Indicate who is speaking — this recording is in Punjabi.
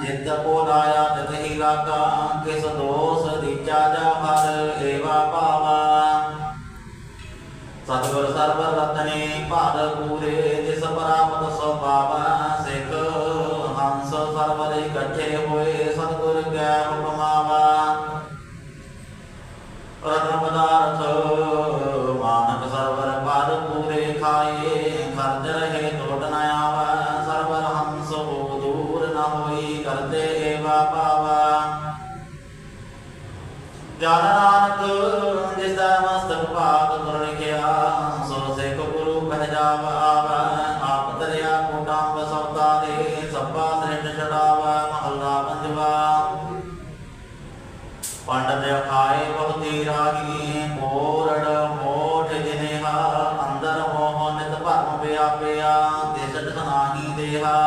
Speaker 1: ਜਿਤ ਕੋ ਲਾਇਆ ਤਿਤ ਹੀ ਲਾਗਾ, ਕਿਸ ਦੋਸ ਦੀਚਾ ਜਾ ਹਰ ਏਵਾ ਪਾਵਾ ਸਤਿਗੁਰ ਸਰਬ ਰਤਨੇ ਭਾਦ ਪੂਰੇ, ਜਿਸ ਪਰਾਮਤ ਸੋ ਪਾਵਾ ਸਿੱਖ। ਹੰਸ ਸਰਬਰ ਇਕੱਠੇ ਹੋਏ, ਸਤਿਗੁਰ ਕੈ ਹੁਕਮਾਵਾ ਰਤਨ ਪਦਾਰਥ ਮਾਨਕ ਸਰਵਰ ਪਦ ਪੂਰੇ ਖਾਏ ਖਰਜ ਰਹੇ ਟੋਟ ਜਨ ਨਾਨਕ, ਜਿਸ ਦਾ ਮਸਤਕ ਭਾਗ ਤੁਰ ਲਿਖਿਆ ਸੋ ਸਿੱਖ ਗੁਰੂ ਕਹਿ ਜਾਵ ਆਵ, ਆਪ ਤਰਿਆ ਕੋਟਾਂ ਸੌਦਾ ਦੇ ਸੱਪਾ ਸ੍ਰਿਸ਼ਟ ਛਡਾਵਾ, ਮਹੱਲਾ ਪੰਜਵਾ। ਪੰਡਤ ਖਾਏ ਬਹੁਤੀ ਰਾਗੀ, ਮੋਰੜ ਮੋਠ ਜਿਨੇਹਾ, ਅੰਦਰ ਮੋਹ ਨਿਤ ਭਰਮ ਵਿਆਪਿਆ ਤਿਸਟ ਨਾਹੀ ਦੇਹਾ।